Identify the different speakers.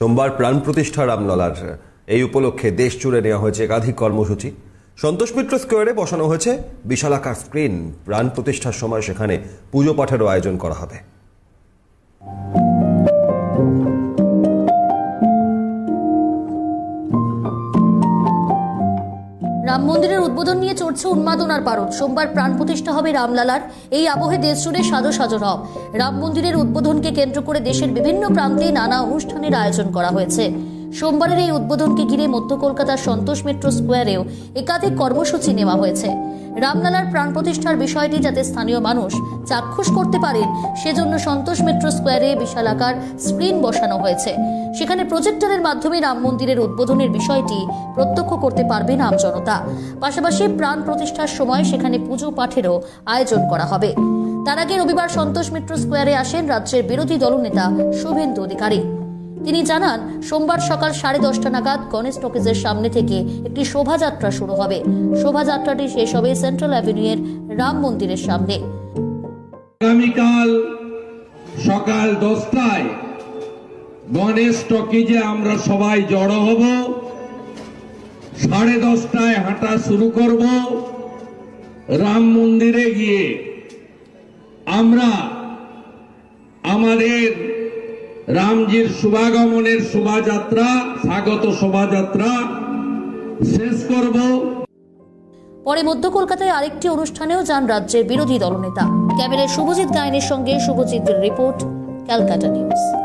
Speaker 1: সোমবার প্রাণ প্রতিষ্ঠা রামলালার। এই উপলক্ষে দেশ জুড়ে নেওয়া হয়েছে একাধিক কর্মসূচি। সন্তোষ মিত্র স্কোয়ারে বসানো হয়েছে বিশালাকার স্ক্রিন। প্রাণ প্রতিষ্ঠার সময় সেখানে পুজো পাঠেরও আয়োজন করা হবে।
Speaker 2: রাম মন্দিরের উদ্বোধন নিয়ে চড়ছে উন্মাদনার পারণ সোমবার প্রাণ প্রতিষ্ঠা হবে রামলালার। এই আবহে দেশ জুড়ে সাজো সাজো রব। রাম মন্দিরের উদ্বোধনকে কেন্দ্র করে দেশের বিভিন্ন প্রান্তে নানা অনুষ্ঠানের আয়োজন করা হয়েছে। সোমবারের এই উদ্বোধনকে ঘিরে মধ্য কলকাতার সন্তোষ মেট্রো স্কোয়ারেও একাধিক কর্মসূচি নেওয়া হয়েছে। রামলালার প্রাণ প্রতিষ্ঠার বিষয়টি যাতে স্থানীয় মানুষ চাক্ষুষ করতে পারেন, সেজন্য সন্তোষ মেট্রো স্কোয়ারে বিশালাকার স্ক্রিন বসানো হয়েছে। সেখানে প্রজেক্টরের মাধ্যমে রাম মন্দিরের উদ্বোধনের বিষয়টি প্রত্যক্ষ করতে পারবেন আমজনতা পাশাপাশি প্রাণ প্রতিষ্ঠার সময় সেখানে পুজো পাঠেরও আয়োজন করা হবে। তার আগে রবিবার সন্তোষ মিত্র স্কোয়ারে আসেন রাজ্যের বিরোধী দলনেতা শুভেন্দু অধিকারী। তিনি জানান, সোমবার সকাল সাড়ে দশটা নাগাদ গণেশ টকিজের সামনে থেকে একটি শোভাযাত্রা শুরু হবে। শোভাযাত্রাটি শেষ হবে সেন্ট্রাল অ্যাভিনিউয়ের রাম মন্দিরের সামনে।
Speaker 3: আগামীকাল সকাল দশটায় গণেশ টকিজে আমরা সবাই জড়ো হব। সাড়ে দশটায় হাঁটা শুরু করব। রাম মন্দিরে গিয়ে আমরা রামজির শুভাগমনের শোভাযাত্রা, স্বাগত শোভাযাত্রা শেষ করব।
Speaker 2: পরে মধ্য কলকাতায় আরেকটি অনুষ্ঠানেও যান রাজ্যের বিরোধী দলনেতা। ক্যামেরায় শুভজিৎ গায়নের সঙ্গে শুভজিৎ রিপোর্ট, ক্যালকাটা নিউজ।